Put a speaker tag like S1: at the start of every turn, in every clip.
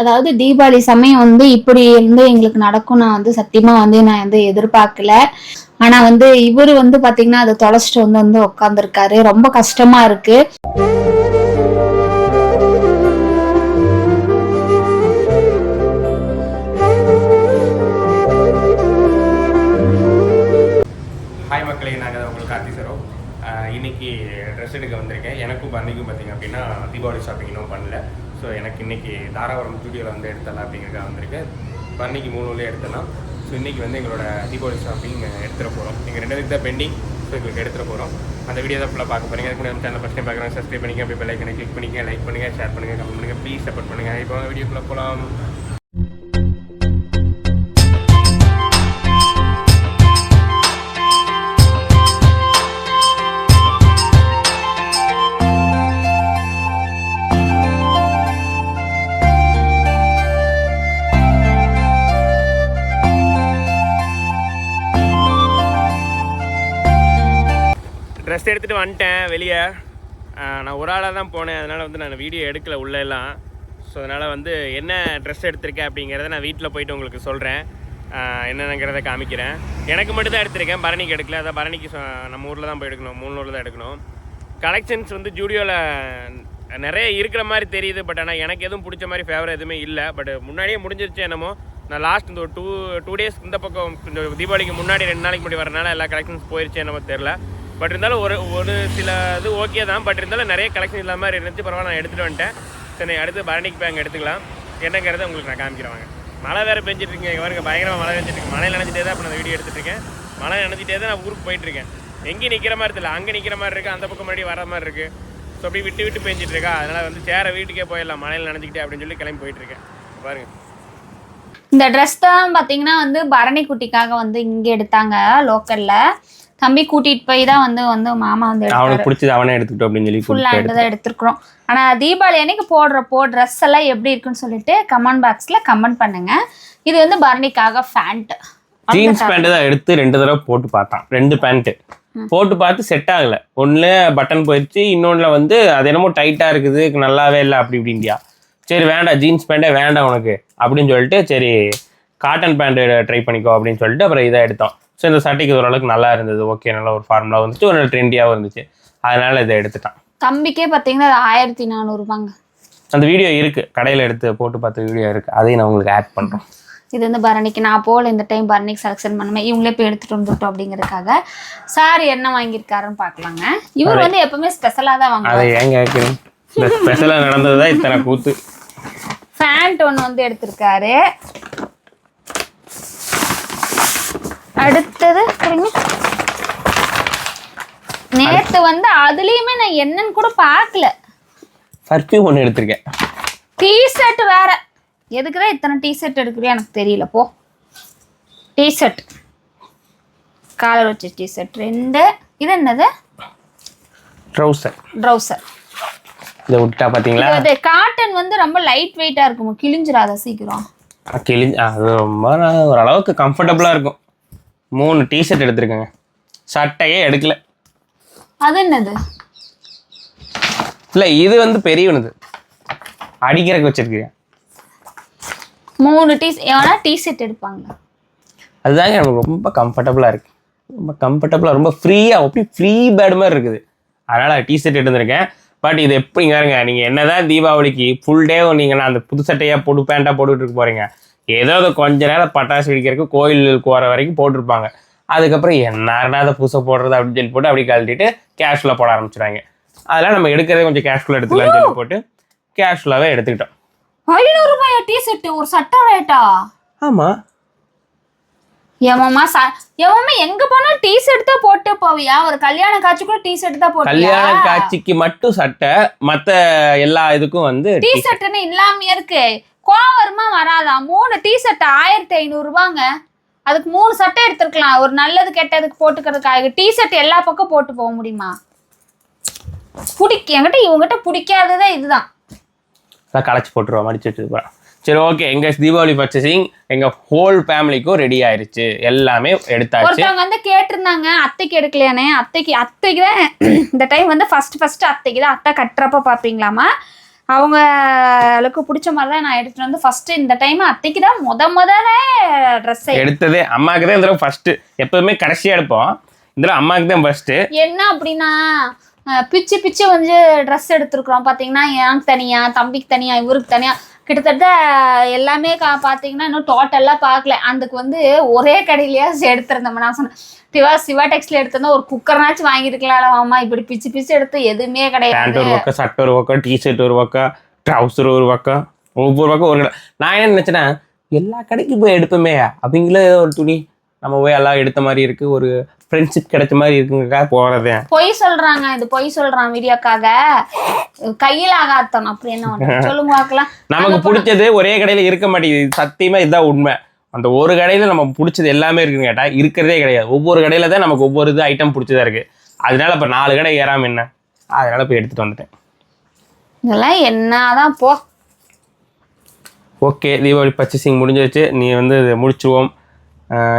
S1: அதாவது தீபாவளி சமயம் வந்து இப்படி வந்து எங்களுக்கு நடக்கும். நான் வந்து சத்தியமா வந்து நான் வந்து எதிர்பார்க்கல. ஆனா வந்து இவரு வந்து பாத்தீங்கன்னா அதை தொலைச்சிட்டு வந்து வந்து உட்காந்துருக்காரு ரொம்ப கஷ்டமா இருக்கு.
S2: ஹாய் மக்களே நாங்கள் உங்களுக்கு கார்த்தி சரோ. இன்னைக்கு ட்ரெஸ் எடுக்க வந்திருக்கேன். எனக்கும் பன்னிக்கும் பார்த்தீங்க அப்படின்னா தீபாவளி ஷாப்பிங் இன்னும் பண்ணல. ஸோ எனக்கு இன்றைக்கி தாராபுரம் ஸ்டுடியோவில் வந்து எடுத்தலாம் அப்படிங்கிறதுக்காக வந்திருக்கேன். பன்னிக்கு மூணு வழியாக எடுத்தலாம் ஸோ இன்றைக்கி வந்து எங்களோட தீபாவளி ஷாப்பிங் எடுத்துகிட்டு போகிறோம் நீங்கள் ரெண்டு பேருக்கு தான் பெண்டிங் ஸோ எங்களுக்கு எடுத்துகிட்டு போகிறோம் அந்த வீடியோ தான் ஃபுல்லாக பார்க்க போகிறீங்க அதுக்கு முன்னாடி சேனல் ஃபஸ்ட் டைம் பார்க்குறேன் சப்ஸ்கிரைப் பண்ணிக்க பெல் ஐக்கனை கிளிக் பண்ணிக்க லைக் பண்ணுங்கள் ஷேர் பண்ணுங்கள் கமெண்ட் பண்ணுங்கள் ப்ளீஸ் சப்போர்ட் பண்ணுங்கள் இப்போ வீடியோக்குள்ளே போகலாம் ட்ரெஸ் எடுத்துகிட்டு வந்துட்டேன் வெளியே. நான் ஒரு ஆளாக தான் போனேன். அதனால் வந்து நான் வீடியோ எடுக்கல உள்ளெல்லாம் ஸோ அதனால் வந்து என்ன ட்ரெஸ் எடுத்திருக்கேன் அப்படிங்கிறத நான் வீட்டில் போயிட்டு உங்களுக்கு சொல்கிறேன் என்னென்னங்கிறத காமிக்கிறேன். எனக்கு மட்டும் தான் எடுத்திருக்கேன். பரணிக்கு எடுக்கல. அதான் பரணிக்கு நம்ம ஊரில் தான் போய் எடுக்கணும். மூணூரில் தான் எடுக்கணும். கலெக்ஷன்ஸ் வந்து ஜூடியோவில் நிறைய இருக்கிற மாதிரி தெரியுது. பட் ஆனால் எனக்கு எதுவும் பிடிச்ச மாதிரி ஃபேவர் எதுவுமே இல்லை. பட் முன்னாடியே முடிஞ்சிருச்சு என்னமோ. நான் லாஸ்ட் இந்த ஒரு டூ டூ டேஸ் இந்த பக்கம் கொஞ்சம் தீபாவளிக்கு முன்னாடி ரெண்டு நாளைக்கு முன்னாடி வரனால எல்லா கலெக்ஷன்ஸ் போயிருச்சு என்னமோ தெரில பட் இருந்தாலும் ஒரு ஒரு சில இது ஓகே தான். பட் இருந்தாலும் நிறைய கலெக்ஷன் இல்லாமல் மாதிரி இருந்துச்சு. பரவாயில்ல நான் எடுத்துகிட்டு வந்துட்டேன். சரி அடுத்து பரணிக்கு போய் அங்கே எடுத்துக்கலாம். என்னங்கிறத உங்களுக்கு நான் காமிக்கிறேன் வாங்க. மழை வேறு பெஞ்சிட்டு இங்கே பாருங்க பயங்கரமாக மழை பெஞ்சிட்டு இருக்கு. மழை நினைச்சிட்டே தான் இப்போ நான் வீடியோ எடுத்துகிட்டு இருக்கேன். மழை நினச்சிட்டே தான் நான் ஊருக்கு போயிட்டு இருக்கேன். எங்கேயும் நிற்கிற மாதிரி தெரியல. அங்கே நிற்கிற மாதிரி இருக்குது அந்த பக்கம் முன்னாடி வர மாதிரி இருக்குது ஸோ அப்படி விட்டு விட்டு பெஞ்சிட்டு இருக்கா? அதனால் வந்து சேர வீட்டுக்கே போயிடலாம். மழையில் நினைச்சிக்கிட்டே அப்படின்னு சொல்லி கிளம்பி போயிட்டு இருக்கேன். பாருங்க.
S1: இந்த ட்ரெஸ் தான் பார்த்தீங்கன்னா வந்து பரணி குட்டிக்காக வந்து இங்கே எடுத்தாங்க லோக்கலில் தம்பி கூட்டிட்டு போய் தான் வந்து வந்து மாமா வந்து
S2: அவனுக்கு பிடிச்சது அவனே எடுத்துக்கிட்டோம் அப்படின்னு சொல்லி
S1: ஃபுல்லா தான் எடுத்திருக்கிறோம். ஆனா தீபாவளி அன்னைக்கு போடுறப்போ ட்ரெஸ் எல்லாம் எப்படி இருக்குன்னு சொல்லிட்டு கமெண்ட் பாக்ஸ்ல கமெண்ட் பண்ணுங்க. இது வந்து பரணிக்காக ஃபேண்ட்
S2: ஜீன்ஸ் பேண்ட் தான் எடுத்து ரெண்டு தடவை போட்டு பார்த்தான். ரெண்டு பேண்ட்டு போட்டு பார்த்து செட் ஆகல. ஒன்றுல பட்டன் போயிடுச்சு இன்னொன்றுல வந்து அது என்னமோ டைட்டாக இருக்குது நல்லாவே இல்லை அப்படி இப்படின்டியா. சரி வேண்டாம் ஜீன்ஸ் பேண்ட்டே வேண்டாம் உனக்கு அப்படின்னு சொல்லிட்டு சரி காட்டன் பேண்ட் ட்ரை பண்ணிக்கோ அப்படின்னு சொல்லிட்டு அப்புறம் இதை எடுத்தோம். ஸோ இந்த சட்டைக்கு ஓரளவுக்கு நல்லா இருந்தது. ஓகே நல்ல ஒரு ஃபார்முலா வந்துச்சு. ஒரு ட்ரெண்டியாகவும் இருந்துச்சு. அதனால இதை எடுத்துட்டான்.
S1: தம்பிக்கே பாத்தீங்கன்னா அது ஆயிரத்தி நானூறுபாங்க.
S2: அந்த வீடியோ இருக்கு. கடையில் எடுத்து போட்டு பார்த்த வீடியோ இருக்கு. அதையும் நான் உங்களுக்கு ஆட் பண்ணுறோம்
S1: இது வந்து பரணிக்கு நான் போல இந்த டைம் பரணிக்கு செலெக்ஷன் பண்ணுமே இவங்களே போய் எடுத்துட்டு வந்துட்டோம் அப்படிங்கறதுக்காக. சார் என்ன வாங்கியிருக்காருன்னு பார்க்கலாங்க. இவர் வந்து எப்பவுமே ஸ்பெஷலா தான்
S2: அதை
S1: வாங்குவாங்க
S2: ஏன் கேட்குறேன்? இந்த ஸ்பெஷலாக நடந்தது தான் இத்தனை கூத்து.
S1: ஃபேண்ட் ஒன்று வந்து எடுத்திருக்காரு. அடுத்தது நேத்து வந்து அதுலயுமே நான் என்னன்னு கூட பார்க்கல.
S2: பர்ஃப்யூம் ஒன்று எடுத்திருக்கேன்.
S1: டீ ஷர்ட் வேற. எதுக்குதான் இத்தனை டீ ஷர்ட் எடுக்கிறியோ எனக்கு தெரியல போ. டீ ஷர்ட் காலர் வச்ச டீ ஷர்ட் ரெண்டு. இது என்னது?
S2: ட்ரௌசர்
S1: ட்ரௌசர்
S2: இதை விட்டா பார்த்தீங்களா
S1: இது காட்டன் வந்து ரொம்ப லைட் வெயிட்டா இருக்குமா? கிழிஞ்சிராத சீக்கிரம்?
S2: கிழிஞ்சு அது ரொம்ப ஓரளவுக்கு கம்ஃபர்டபுளாக இருக்கும். மூணு டிஷர்ட் எடுத்திருக்கேங்க. சட்டையே எடுக்கல.
S1: அது என்னது
S2: இல்லை இது வந்து பெரியவனுது. அடிக்கிறக்கு வச்சிருக்கேன்
S1: மூணு டீ எவனா டீ ஷர்ட் எடுப்பாங்க?
S2: அதுதாங்க எனக்கு ரொம்ப கம்ஃபர்டபுளாக இருக்கு. ரொம்ப கம்ஃபர்டபுளாக ரொம்ப ஃப்ரீயாக அப்படி ஃப்ரீ பேட் மாதிரி இருக்குது. அதனால் டிஷர்ட் எடுத்திருக்கேன். பட் இது எப்படி பாருங்க நீங்கள் என்னதான் தீபாவளிக்கு ஃபுல் டே நீங்கள் அந்த புது சட்டையாக போட்டு பேண்ட்டாக போட்டுட்டு இருக்க போகிறீங்க ஏதோ அது கொஞ்ச நேரம் பட்டாசு வெடிக்கிறதுக்கு கோயிலுக்கு போகிற வரைக்கும் போட்டிருப்பாங்க. அதுக்கப்புறம் என்ன அதை புதுசை போடுறது அப்படின்னு சொல்லி போட்டு அப்படி கழட்டிட்டு கேஷ்ஃபுல்லாக போட ஆரம்பிச்சிடுறாங்க. அதெல்லாம் நம்ம எடுக்கிறதே கொஞ்சம் கேஷ்ஃபுல்லாக எடுத்துக்கலாம்னு சொல்லி போட்டு கேஷ்ஃபுல்லாகவே எடுத்துக்கிட்டோம்.
S1: ரூபாயா டீ ஷர்ட் ஒரு சட்டை ரேட்டா
S2: ஆமாம்
S1: எவமா ச எவமா எங்க போனா டீ ஷர்ட் தான் போட்டு போவியா? ஒரு கல்யாண காட்சி கூட டீ ஷர்ட் தான் போட்டியா?
S2: கல்யாண காட்சிக்கு மட்டும் சட்டை மற்ற எல்லா இதுக்கும் வந்து
S1: டீ ஷர்ட்னு இல்லாம இருக்கு? கோவம் வருமா வராதா? மூணு டீ ஷர்ட் ஆயிரத்தி ஐநூறு ரூபாங்க. அதுக்கு மூணு சட்டை எடுத்திருக்கலாம். ஒரு நல்லது கெட்டதுக்கு போட்டுக்கிறதுக்காக. டீ ஷர்ட் எல்லா பக்கம் போட்டு போக முடியுமா? பிடிக்க என்கிட்ட இவங்ககிட்ட பிடிக்காததே இதுதான்.
S2: அதான் களைச்சி போட்டுருவோம் மடிச்சு வச்சுட்டு போகிறேன் சரி ஓகே எங்கள் தீபாவளி பர்ச்சேசிங் எங்கள் ஹோல் ஃபேமிலிக்கும் ரெடி ஆயிருச்சு. எல்லாமே எடுத்தாச்சு.
S1: ஒருத்தவங்க வந்து கேட்டிருந்தாங்க அத்தைக்கு எடுக்கலையானே. அத்தைக்கு அத்தைக்கு தான் இந்த டைம் வந்து ஃபர்ஸ்ட் ஃபர்ஸ்ட் அத்தைக்கு தான் அத்தை கட்டுறப்ப பார்ப்பீங்களாமா அவங்களுக்கு பிடிச்ச மாதிரி தான் நான் எடுத்துட்டு வந்து ஃபர்ஸ்ட் இந்த டைம் அத்தைக்கு தான் முத முதல்ல ட்ரெஸ்
S2: எடுத்ததே அம்மாவுக்கு தான் இந்த தடவை ஃபர்ஸ்ட் எப்போதுமே கடைசியாக எடுப்போம். இந்த தடவை அம்மாவுக்கு தான் ஃபர்ஸ்ட்
S1: என்ன அப்படின்னா பிச்சு பிச்சு வந்து ட்ரெஸ் எடுத்திருக்கிறோம். பார்த்தீங்கன்னா எனக்கு தனியா தம்பிக்கு தனியா இவருக்கு தனியா. கிட்டத்தட்ட எல்லாமே கா பார்த்தீங்கன்னா இன்னும் டோட்டலாக பார்க்கல அதுக்கு வந்து ஒரே கடையிலேயே எடுத்திருந்தோம் நான் சொன்னேன் சிவா சிவா டெக்ஸ்ல எடுத்திருந்தா ஒரு குக்கர்னாச்சும் வாங்கியிருக்கலாம் அம்மா இப்படி பிச்சு பிச்சு எடுத்து எதுவுமே கிடையாது.
S2: ஒரு பக்கம் சட்டை ஒரு பக்கம் டிஷர்ட் ஒரு பக்கம் ட்ரௌசர் ஒரு பக்கம் ஒவ்வொரு பக்கம் ஒரு கடை. நான் என்ன நினச்சேன்னா எல்லா கடைக்கும் போய் எடுப்போமே அப்படிங்கிற ஒரு துணி நம்ம போய் எல்லாம் எடுத்த மாதிரி இருக்குது ஒரு ஃப்ரெண்ட்ஷிப் கிடைச்ச மாதிரி இருக்குங்கிறக்காக போகிறதே
S1: பொய் சொல்றாங்க இது பொய் சொல்றான் வீடியோக்காக. கையில் ஆகாத்தணும் அப்படி என்ன? சொல்லுங்க பார்க்கலாம்.
S2: நமக்கு பிடிச்சது ஒரே கடையில் இருக்க மாட்டேங்குது. சத்தியமா இதுதான் உண்மை. அந்த ஒரு கடையில நம்ம பிடிச்சது எல்லாமே இருக்குன்னு கேட்டா இருக்கிறதே கிடையாது. ஒவ்வொரு கடையில தான் நமக்கு ஒவ்வொரு இது ஐட்டம் பிடிச்சதா இருக்கு. அதனால இப்ப நாலு கடை ஏறாம என்ன? அதனால போய் எடுத்துட்டு வந்துட்டேன்.
S1: இதெல்லாம் என்னதான் போ.
S2: ஓகே தீபாவளி பர்ச்சேசிங் முடிஞ்சிருச்சு. நீ வந்து முடிச்சுவோம்.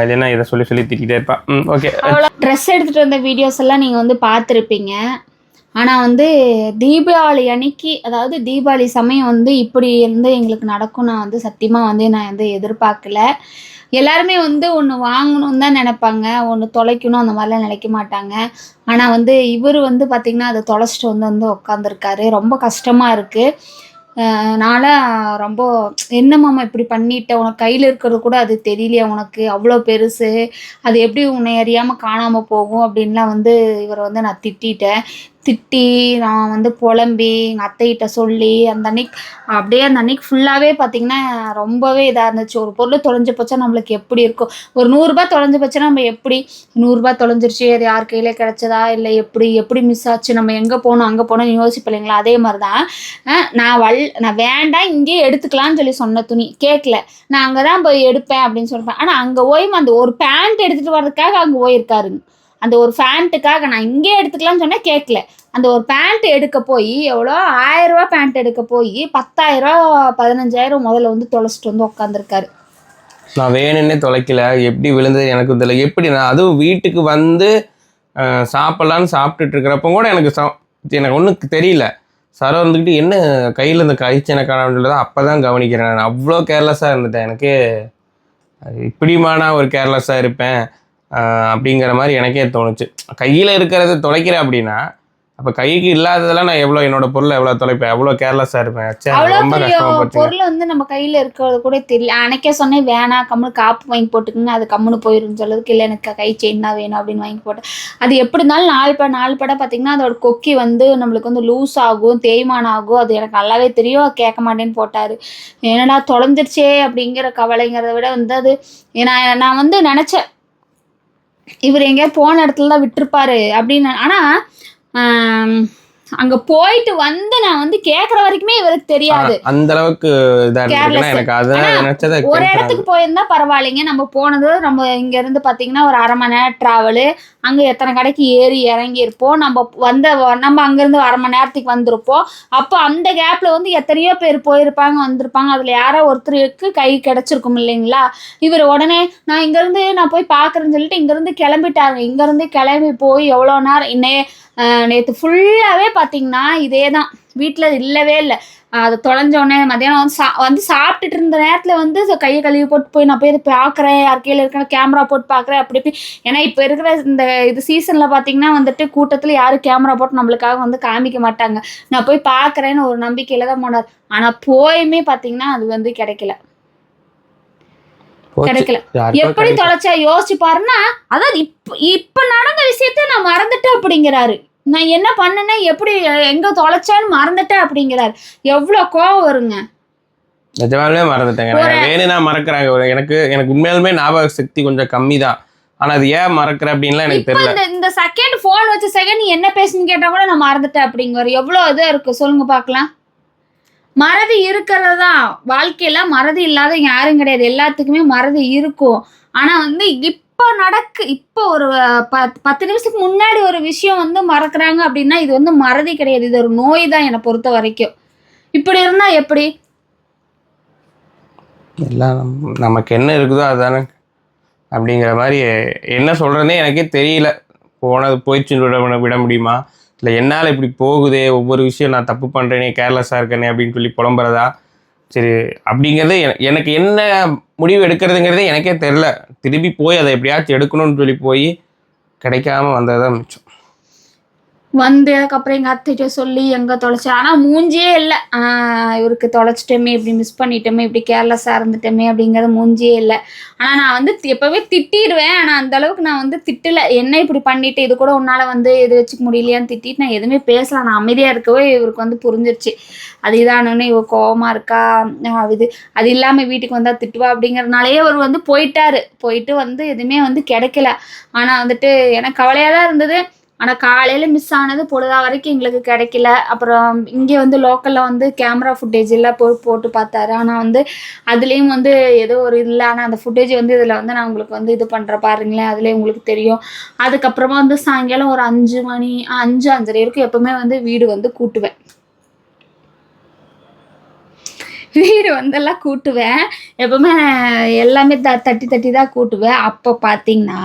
S2: இல்லைன்னா இதை சொல்லி சொல்லி திட்டிகிட்டே இருப்பா. ஓகே
S1: அவ்வளோ ட்ரெஸ் எடுத்துகிட்டு வந்த வீடியோஸ் எல்லாம் நீங்கள் வந்து பார்த்துருப்பீங்க. ஆனால் வந்து தீபாவளி அன்னைக்கு அதாவது தீபாவளி சமயம் வந்து இப்படி இருந்து எங்களுக்கு நடக்கும். நான் வந்து சத்தியமாக வந்து நான் வந்து எதிர்பார்க்கல. எல்லாருமே வந்து ஒன்று வாங்கணும்னு தான் நினைப்பாங்க. ஒன்று தொலைக்கணும் அந்த மாதிரிலாம் நினைக்க மாட்டாங்க. ஆனால் வந்து இவர் வந்து பார்த்திங்கன்னா அதை தொலைச்சிட்டு வந்து வந்து உட்காந்துருக்காரு ரொம்ப கஷ்டமாக இருக்குது நாள ரொம்ப என்ன மாமா இப்படி பண்ணிட்ட? உனக்கு கையில் இருக்கிறது கூட அது தெரியலையா உனக்கு? அவ்வளோ பெருசு. அது எப்படி உன்னை அறியாமல் காணாமல் போகும்? அப்படின்லாம் வந்து இவரை வந்து நான் திட்டிட்டேன். திட்டி நான் வந்து புலம்பி எங்கள் அத்தைகிட்ட சொல்லி அந்த அன்னைக்கு அப்படியே அந்த அன்னைக்கு ஃபுல்லாகவே பார்த்தீங்கன்னா ரொம்பவே இதாக இருந்துச்சு. ஒரு பொருள் தொலைஞ்சு போச்சா நம்மளுக்கு எப்படி இருக்கும்? ஒரு நூறுரூபா தொலைஞ்சு போச்சுன்னா நம்ம எப்படி நூறுரூபா தொலைஞ்சிருச்சு? அது யார் கையில் கிடைச்சதா? இல்லை எப்படி எப்படி மிஸ் ஆச்சு? நம்ம எங்கே போகணும் அங்கே போகணும் யோசிப்போம் இல்லைங்களா? அதே மாதிரி தான் நான் வல் நான் வேண்டாம் இங்கேயே எடுத்துக்கலாம்னு சொல்லி சொன்ன துணி. கேட்கல நான் அங்கே தான் போய் எடுப்பேன் அப்படின்னு சொல்லிட்டேன் ஆனால் அங்கே போய் அந்த ஒரு பேண்ட் எடுத்துகிட்டு வர்றதுக்காக அங்கே போயிருக்காருங்க அந்த ஒரு பேண்ட்டுக்காக நான் இங்கே எடுத்துக்கலாம்னு சொன்னேன் கேட்கல. அந்த ஒரு பேண்ட் எடுக்க போய் எவ்வளோ? ஆயிரரூவா பேண்ட் எடுக்க போய் பத்தாயிரரூவா பதினஞ்சாயிரம் முதல்ல வந்து தொலைச்சிட்டு வந்து உட்காந்துருக்காரு
S2: நான் வேணும்னே தொலைக்கல. எப்படி விழுந்தது எனக்கு தெரியல. எப்படி நான் அதுவும் வீட்டுக்கு வந்து சாப்பிட்லான்னு சாப்பிட்டுட்டு இருக்கிறப்ப கூட எனக்கு ச- எனக்கு ஒன்றும் தெரியல. சர வந்துக்கிட்டு என்ன கையில் இந்த கழிச்சனை காணாமல் அப்போ தான் கவனிக்கிறேன். நான் அவ்வளோ கேர்லெஸ்ஸாக இருந்துட்டேன். எனக்கு அது நான் ஒரு கேர்லெஸ்ஸாக இருப்பேன். அப்படிங்கிற மாதிரி எனக்கே தோணுச்சு. கையில் இருக்கிறத தொலைக்கிறேன் அப்படின்னா அப்போ கைக்கு இல்லாததெல்லாம் நான் எவ்வளோ என்னோட பொருளை எவ்வளோ தொலைப்பேன்? எவ்வளோ கேர்லெஸ்ஸாக இருப்பேன்? ரொம்ப கஷ்டமாக
S1: பொருள் வந்து நம்ம கையில் இருக்கிறது கூட தெரியல. அன்னைக்கே சொன்னேன் வேணாம் கம்முனு காப்பு வாங்கி போட்டுக்குங்க. அது கம்முனு போயிருன்னு சொல்லதுக்கு இல்லை எனக்கு கை செயின் தான் வேணும் அப்படின்னு வாங்கி போட்டேன். அது எப்படி இருந்தாலும் நாலு படம் நாலு படம் பார்த்தீங்கன்னா அதோட கொக்கி வந்து நம்மளுக்கு வந்து லூஸ் ஆகும் தேய்மானம் ஆகும். அது எனக்கு நல்லாவே தெரியும். கேட்க மாட்டேன்னு போட்டார். என்னடா தொலைஞ்சிருச்சே அப்படிங்கிற கவலைங்கிறத விட வந்து அது நான் நான் வந்து நினச்சேன் இவர் எங்கேயாவது போன இடத்துல தான் விட்டுருப்பாரு அப்படின்னு. ஆனால் அங்கே போயிட்டு வந்து நான் வந்து கேட்குற வரைக்குமே இவருக்கு தெரியாது.
S2: அந்த அளவுக்கு. எனக்கு
S1: ஒரு இடத்துக்கு போயிருந்தா பரவாயில்லைங்க. நம்ம போனது நம்ம இங்க இருந்து பாத்தீங்கன்னா ஒரு அரை மணி நேரம் டிராவலு அங்க எத்தனை கடைக்கு ஏறி இறங்கி இருப்போம் நம்ம வந்த நம்ம அங்கிருந்து அரை மணி நேரத்துக்கு வந்திருப்போம். அப்போ அந்த கேப்ல வந்து எத்தனையோ பேர் போயிருப்பாங்க வந்திருப்பாங்க. அதுல யாரோ ஒருத்தருக்கு கை கிடைச்சிருக்கும் இல்லைங்களா? இவர் உடனே நான் இங்க இருந்து நான் போய் பாக்குறேன்னு சொல்லிட்டு இங்க இருந்து கிளம்பிட்டாங்க இங்க இருந்து கிளம்பி போய் எவ்வளோ நேரம்? இன்னே நேற்று ஃபுல்லாகவே பார்த்தீங்கன்னா இதே தான் வீட்டில் இல்லவே இல்லை. அது தொலைஞ்ச உடனே மத்தியானம் வந்து சா வந்து சாப்பிட்டுட்டு இருந்த நேரத்தில் வந்து கையை கழுவி போட்டு போய் நான் போய் பார்க்குறேன் யார் கையில் இருக்கிற கேமரா போட்டு பார்க்குறேன் அப்படி இப்படி. ஏன்னா இப்போ இருக்கிற இந்த இது சீசனில் பார்த்தீங்கன்னா வந்துட்டு கூட்டத்தில் யாரும் கேமரா போட்டு நம்மளுக்காக வந்து காமிக்க மாட்டாங்க. நான் போய் பார்க்குறேன்னு ஒரு நம்பிக்கையில் தான் போனார். ஆனால் போயுமே பார்த்தீங்கன்னா அது வந்து கிடைக்கல. கிடைக்கல. எப்படி. தொலைச்சா? யோசிச்சு பாருன்னா அதாவது இப்ப இப்ப நடந்த விஷயத்த நான் மறந்துட்டேன் அப்படிங்கிறாரு. நான் என்ன பண்ணேன் எப்படி எங்க தொலைச்சேன்னு மறந்துட்டேன் அப்படிங்கிறாரு. எவ்வளவு கோவம் வருங்க.
S2: நிஜமாலுமே மறந்துட்டேங்க. வேணும்னா மறக்கிறாங்க. எனக்கு எனக்கு உண்மையாலுமே ஞாபக சக்தி கொஞ்சம் கம்மி தான் ஆனா அது ஏன் மறக்கிற அப்படின்லாம் எனக்கு தெரியல.
S1: இந்த இந்த செகண்ட் போன் வச்ச செகண்ட் நீ என்ன பேசுன்னு கேட்டா கூட நான் மறந்துட்டேன் அப்படிங்கிற எவ்வளவு இதா இருக்கு? சொல்லுங்க பார்க்கலாம் மறதி இருக்கிறது தான் வாழ்க்கையில மறதி இல்லாத யாரும் கிடையாது. எல்லாத்துக்குமே மறதி இருக்கும். ஆனா வந்து இப்போ நடக்கு இப்போ ஒரு பத் பத்து நிமிஷத்துக்கு முன்னாடி ஒரு விஷயம் வந்து மறக்கிறாங்க அப்படின்னா இது வந்து மறதி கிடையாது. இது ஒரு நோய் தான் என்னை பொறுத்த வரைக்கும். இப்படி இருந்தால் எப்படி?
S2: எல்லாம் நமக்கு என்ன இருக்குதோ அதுதானே அப்படிங்கிற மாதிரி என்ன சொல்கிறதுனே எனக்கே தெரியல. போனது போயிடுச்சு விட விட- விட முடியுமா? இல்லை என்னால் இப்படி போகுதே ஒவ்வொரு விஷயம் நான் தப்பு பண்ணுறேனே கேர்லெஸ்ஸாக இருக்கேனே அப்படின்னு சொல்லி புலம்புறதா? சரி அப்படிங்கிறது எனக்கு என்ன முடிவு எடுக்கிறதுங்கிறதே எனக்கே தெரில திருப்பி போய் அதை எப்படியாச்சும் எடுக்கணும்னு சொல்லி போய் கிடைக்காம வந்தது தான் மிச்சம்.
S1: வந்து அதுக்கப்புறம் எங்கள் அத்தைகிட்ட சொல்லி எங்கே தொலைச்சேன் ஆனால் மூஞ்சியே இல்லை. இவருக்கு தொலைச்சிட்டோமே இப்படி மிஸ் பண்ணிட்டோமே இப்படி கேர்லெஸ்ஸாக இருந்துட்டோமே அப்படிங்கிறது மூஞ்சியே இல்லை. ஆனால் நான் வந்து எப்போவே திட்டிடுவேன் ஆனால் அந்தளவுக்கு நான் வந்து திட்டலை. என்ன இப்படி பண்ணிட்டு இது கூட உன்னால் வந்து இது வச்சுக்க முடியலையான்னு திட்டிட்டு நான் எதுவுமே பேசலாம் நான் அமைதியாக இருக்கவே இவருக்கு வந்து புரிஞ்சிருச்சு. அது இதானோன்னு இவ கோவமாக இருக்கா? இது அது இல்லாமல் வீட்டுக்கு வந்தால் திட்டுவா? அப்படிங்கறதுனாலயே அவர் வந்து போயிட்டார். போயிட்டு வந்து எதுவுமே வந்து கிடைக்கல. ஆனால் வந்துட்டு எனக்கு கவலையாக தான் இருந்தது. ஆனால் காலையில் மிஸ் ஆனது பொழுதா வரைக்கும் எங்களுக்கு கிடைக்கல. அப்புறம் இங்கே வந்து லோக்கலில் வந்து கேமரா ஃபுட்டேஜ் எல்லாம் போ போட்டு பார்த்தாரு. ஆனால் வந்து அதுலேயும் வந்து ஏதோ ஒரு இல்லை ஆனால் அந்த ஃபுட்டேஜ் வந்து இதில் வந்து நான் உங்களுக்கு வந்து இது பண்ணுற பாருங்களேன் அதுலேயே உங்களுக்கு தெரியும். அதுக்கப்புறமா வந்து சாயங்காலம் ஒரு அஞ்சு மணி அஞ்சு அஞ்சரை வரைக்கும் எப்பவுமே வந்து வீடு வந்து கூட்டுவேன். வீடு வந்தெல்லாம் கூட்டுவேன். எப்பவுமே எல்லாமே த தட்டி தட்டி தான் கூட்டுவேன். அப்போ பார்த்தீங்கன்னா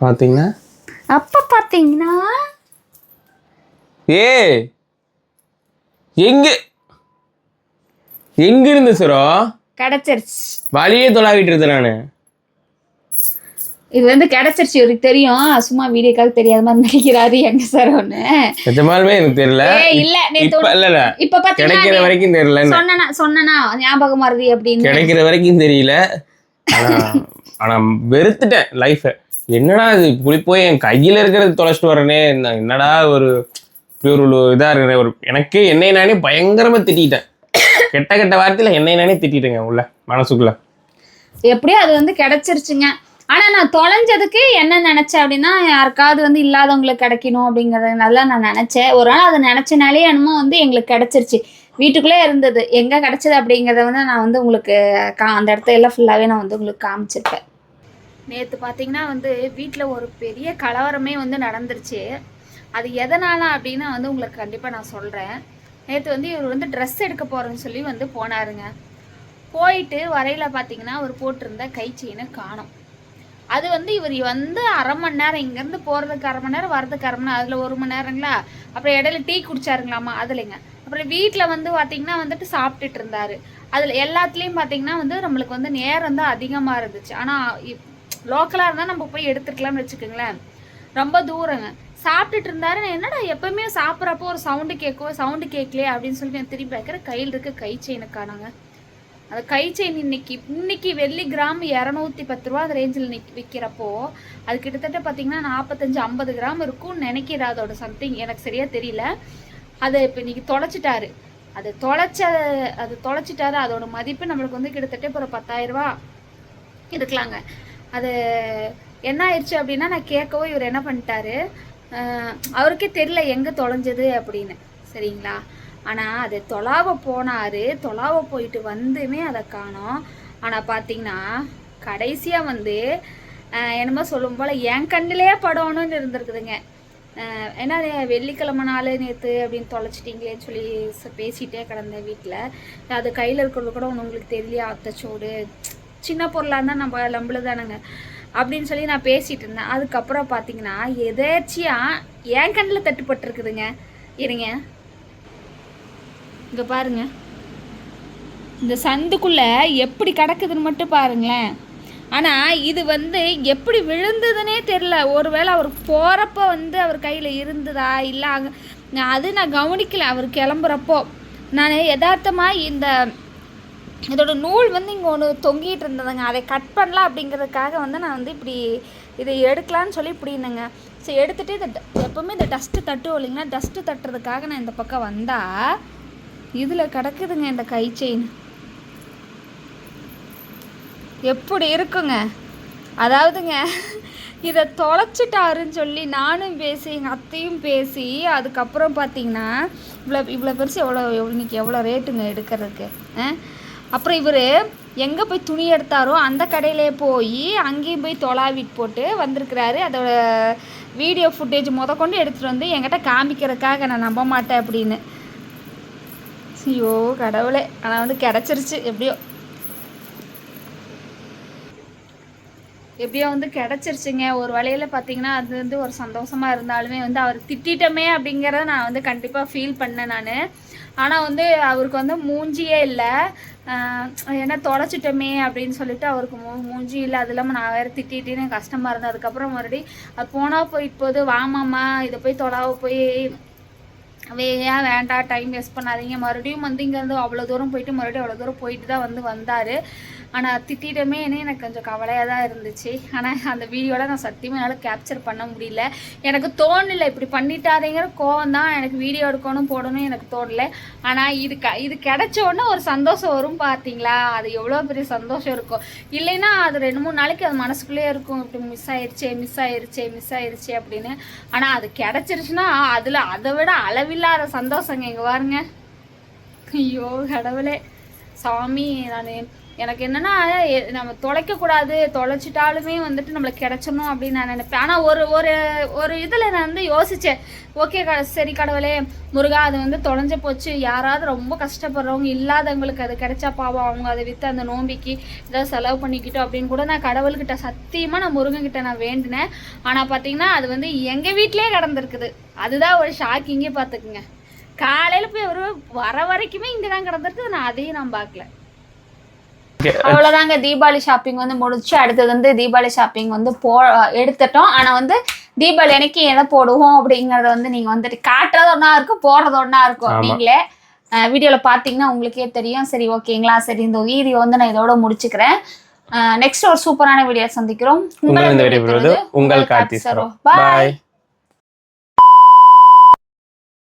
S2: பார்த்தீங்கன்னா?
S1: அப்போ பார்த்தீங்கன்னா
S2: ஏ எங்க எங்க இருந்து சரோ?
S1: கிடச்சிருச்சு.
S2: வழியே தொலாவிட்டு நான்.
S1: இது வந்து கிடைச்சிருச்சு இவருக்கு தெரியும். சும்மா வீடியோக்காக தெரியாத மாதிரி நடிக்கிறாரு எங்க சார் ஒண்ணு.
S2: நிஜமாலுமே எனக்கு தெரியல.
S1: இல்ல
S2: இல்ல
S1: இப்ப
S2: கிடைக்கிற
S1: பாத்தீங்கன்னா
S2: வரைக்கும் தெரியல
S1: சொன்னனா சொன்னனா ஞாபகம் மறதி அப்படின்னு.
S2: கிடைக்கிற வரைக்கும் தெரியல. ஆனா வெறுத்துட்டேன் லைஃப என்னடா இது? இப்படி போய் என் கையில இருக்கிறது தொலைச்சிட்டு வரனே என்னடா ஒரு இப்படி ஒரு இதா இருக்கிற ஒரு எனக்கே என்னை நானே பயங்கரமா திட்டிட்டேன். கெட்ட கெட்ட வார்த்தையில என்னை நானே திட்டிட்டேங்க உள்ள மனசுக்குள்ள.
S1: எப்படியோ அது வந்து கிடைச்சிருச்சுங்க. ஆனா நான் தொலைஞ்சதுக்கு என்ன நினைச்சேன் அப்படின்னா யாருக்காவது வந்து இல்லாதவங்களுக்கு கிடைக்கணும் அப்படிங்கறதுனால நான் நினைச்சேன். ஒரு நாள் அதை நினைச்சனாலே என்னமோ வந்து எங்களுக்கு கிடைச்சிருச்சு. வீட்டுக்குள்ளே இருந்தது. எங்கே கிடைச்சது அப்படிங்கிறத வந்து நான் வந்து உங்களுக்கு கா அந்த இடத்த எல்லாம் ஃபுல்லாகவே நான் வந்து உங்களுக்கு காமிச்சிருப்பேன். நேற்று பார்த்தீங்கன்னா வந்து வீட்டில் ஒரு பெரிய கலவரமே வந்து நடந்துருச்சு. அது எதனால அப்படின்னு வந்து உங்களுக்கு கண்டிப்பாக நான் சொல்கிறேன் நேற்று வந்து இவர் வந்து ட்ரெஸ் எடுக்க போகிறேன்னு சொல்லி வந்து போனாருங்க. போயிட்டு வரையில் பார்த்தீங்கன்னா அவர் போட்டிருந்த கை செயினை காணும். அது வந்து இவர் வந்து அரை மணி நேரம் இங்கேருந்து போகிறதுக்கு அரை மணி நேரம் வரதுக்கு அரை மணி நேரம் அதில் ஒரு மணி நேரங்களா? அப்புறம் இடையில டீ குடிச்சாருங்களாமா? அதுலங்க. அப்புறம் வீட்டில் வந்து பார்த்திங்கன்னா வந்துட்டு சாப்பிட்டுட்டு இருந்தார். அதில் எல்லாத்துலேயும் பார்த்தீங்கன்னா வந்து நம்மளுக்கு வந்து நேரம் தான் அதிகமாக இருந்துச்சு. ஆனால் லோக்கலாக இருந்தால் நம்ம போய் எடுத்துக்கலாம்னு வச்சுக்கோங்களேன். ரொம்ப தூரங்க. சாப்பிட்டுட்டு இருந்தாரு. நான் என்னடா எப்பவுமே சாப்பிட்றப்போ ஒரு சவுண்டு கேட்கும் சவுண்டு கேட்கலையே அப்படின்னு சொல்லிட்டு நான் திரும்பி பார்க்குற கையில் இருக்க கை செயினை காணாங்க. அந்த கை செயின் இன்னைக்கு இன்னைக்கு வெள்ளி கிராம் இரநூத்தி பத்து ரூபா அந்த ரேஞ்சில் நிக் விற்கிறப்போ அது கிட்டத்தட்ட பார்த்தீங்கன்னா நாற்பத்தஞ்சு ஐம்பது கிராம் இருக்கும்னு நினைக்கிறேன் அதோட சம்திங் எனக்கு சரியாக தெரியல. அதை இப்போ இன்னைக்கு தொலைச்சிட்டாரு. அது தொலைச்ச அது தொலைச்சிட்டாரு. அதோட மதிப்பு நம்மளுக்கு வந்து கிட்டத்தட்ட இப்போ ஒரு பத்தாயிரம் ரூபா இருக்கலாங்க அது என்ன ஆயிடுச்சு அப்படின்னா நான் கேட்கவும் இவர் என்ன பண்ணிட்டாரு? அவருக்கே தெரியல எங்கே தொலைஞ்சது அப்படின்னு. சரிங்களா? ஆனால் அது தொலாவ போனார். தொலாவ போயிட்டு வந்துமே அதை காணோம். ஆனால் பார்த்தீங்கன்னா கடைசியாக வந்து என்னமோ சொல்லும் போல் என் கண்ணிலே படணும்னு இருந்திருக்குதுங்க. ஏன்னா அது வெள்ளிக்கிழமை நாள் நேற்று அப்படின்னு தொலைச்சிட்டிங்களேன்னு சொல்லி பேசிகிட்டே கிடந்தேன் வீட்டில் அது கையில் இருக்கிறது கூட ஒன்று உங்களுக்கு தெரியலையா? அத்தச்சோடு. சின்ன பொருளாக இருந்தால் நம்ம நம்பளுதானுங்க. அப்படின்னு சொல்லி நான் பேசிகிட்டு இருந்தேன். அதுக்கப்புறம் பார்த்தீங்கன்னா எதேர்ச்சியாக என் கண்ணில் தட்டுப்பட்டிருக்குதுங்க. இருங்க. இங்கே பாருங்க. இந்த சந்துக்குள்ளே எப்படி கிடக்குதுன்னு மட்டும் பாருங்களேன். ஆனால் இது வந்து எப்படி விழுந்ததுன்னே தெரில ஒருவேளை அவர் போகிறப்ப வந்து அவர் கையில் இருந்ததா இல்லை அங்கே அது நான் கவனிக்கல. அவர் கிளம்புறப்போ. நான் யதார்த்தமாக இந்த இதோட நூல் வந்து இங்கே ஒன்று தொங்கிட்டு இருந்ததுங்க. அதை கட் பண்ணலாம் அப்படிங்கிறதுக்காக வந்து நான் வந்து இப்படி இதை எடுக்கலான்னு சொல்லி இப்படி இருந்தேங்க. சரி எடுத்துகிட்டு இதை ட- இந்த டஸ்ட்டு தட்டுவோம் இல்லைங்களா? டஸ்ட்டு தட்டுறதுக்காக நான் இந்த பக்கம் வந்தால் இதில் கிடக்குதுங்க இந்த கை செயின் எப்படி இருக்குங்க? அதாவதுங்க இதை தொலைச்சிட்டாருன்னு சொல்லி நானும் பேசி எங்கள் அத்தையும் பேசி அதுக்கப்புறம் பார்த்தீங்கன்னா இவ்வளோ இவ்வளோ பெருசு எவ்வளோ எவ்வளோ இன்னைக்கு எவ்வளோ ரேட்டுங்க எடுக்கிறதுக்கு ஆ? அப்புறம் இவர் எங்கே போய் துணி எடுத்தாரோ அந்த கடையிலே போய் அங்கேயும் போய் தொலாவிட்டு போட்டு வந்திருக்கிறாரு. அதோட வீடியோ ஃபுட்டேஜ் முத கொண்டு எடுத்துகிட்டு வந்து என்கிட்ட காமிக்கிறதுக்காக நான் நம்ப மாட்டேன் அப்படின்னு. ஐயோ கடவுளே. ஆனால் வந்து கிடச்சிருச்சு. எப்படியோ. எப்படியோ வந்து கிடச்சிருச்சுங்க. ஒரு வழியில் பார்த்தீங்கன்னா அது வந்து ஒரு சந்தோஷமா இருந்தாலுமே வந்து அவர் திட்டமே அப்படிங்கிறத நான் வந்து கண்டிப்பாக ஃபீல் பண்ணேன் நான். ஆனால் வந்து அவருக்கு வந்து மூஞ்சியே இல்லை. ஏன்னா தொலைச்சிட்டோமே அப்படின்னு சொல்லிட்டு அவருக்கு மூ மூஞ்சி இல்லை. அது இல்லாமல் நான் வேறு திட்டிட்டு எனக்கு கஷ்டமாக இருந்தது. அதுக்கப்புறம் மறுபடியும் அது போனால் போய் இப்போது வாமாம்மா இதை போய் தொலாவ போய் வேகையாக வேண்டாம் டைம் வேஸ்ட் பண்ணாதீங்க. மறுபடியும் வந்து இங்கேருந்து அவ்வளோ தூரம் போயிட்டு மறுபடியும் அவ்வளோ தூரம் போயிட்டு தான் வந்து வந்தார். ஆனால் திட்டிட்டமே எனக்கு கொஞ்சம் கவலையாக தான் இருந்துச்சு. ஆனால் அந்த வீடியோவில் நான் சத்தியமாக என்னால் கேப்சர் பண்ண முடியல. எனக்கு தோணலை இப்படி பண்ணிட்டாதேங்கிற கோவம் தான் எனக்கு வீடியோ எடுக்கணும் போடணும் எனக்கு தோணலை. ஆனால் இது க இது கிடைச்ச உடனே ஒரு சந்தோஷம் வரும் பார்த்தீங்களா அது எவ்வளோ பெரிய சந்தோஷம் இருக்கும். இல்லைன்னா அது ரெண்டு மூணு நாளைக்கு அது மனசுக்குள்ளேயே இருக்கும். இப்படி மிஸ் ஆயிடுச்சே மிஸ் ஆயிடுச்சே மிஸ் ஆயிடுச்சே அப்படின்னு. ஆனால் அது கிடச்சிருச்சுன்னா அதில் அதை விட அளவில்லாத சந்தோஷங்க இங்கே பாருங்க. ஐயோ கடவுளே. சாமி நான் எனக்கு என்னன்னா நம்ம தொலைக்கக்கூடாது தொலைச்சிட்டாலுமே வந்துட்டு நம்மளுக்கு கிடைச்சணும் அப்படின்னு நான் நினைப்பேன். ஆனால் ஒரு ஒரு ஒரு இதில் நான் வந்து யோசித்தேன் ஓகே க சரி கடவுளே முருகா அது வந்து தொலைஞ்சு போச்சு. யாராவது ரொம்ப கஷ்டப்படுறவங்க இல்லாதவங்களுக்கு அது கிடைச்சா பாவம். அவங்க அதை விற்று அந்த நோம்பிக்கு ஏதாவது செலவு பண்ணிக்கிட்டோம் அப்படின்னு கூட நான் கடவுள்கிட்ட சத்தியமாக நான் முருகன்கிட்ட நான் வேண்டினேன். ஆனால் பார்த்தீங்கன்னா அது வந்து எங்கள் வீட்டிலே கிடந்திருக்குது. அதுதான் ஒரு ஷாக்கிங்கே பார்த்துக்குங்க காலையில் போய் ஒரு வர வரைக்குமே இங்கே தான் கிடந்திருக்கு நான் அதையும் நான் பார்க்கல. அவ்வளோதாங்க தீபாவளி ஷாப்பிங் வந்து முடிச்சு அடுத்தது வந்து தீபாவளி ஷாப்பிங் வந்து போ எடுத்துட்டோம். ஆனால் வந்து தீபாவளி அன்னைக்கு எதை போடுவோம் அப்படிங்கறத வந்து நீங்கள் வந்துட்டு காட்டுறது ஒன்றா இருக்கும் போடுறது ஒன்றா இருக்கும். நீங்களே. வீடியோவில் பார்த்தீங்கன்னா உங்களுக்கே தெரியும். சரி ஓகேங்களா? சரி இந்த வீடியோ வந்து நான் இதோட முடிச்சுக்கிறேன். நெக்ஸ்ட் ஒரு சூப்பரான வீடியோ சந்திக்கிறோம்.
S2: உங்கள் கார்த்தி பாய்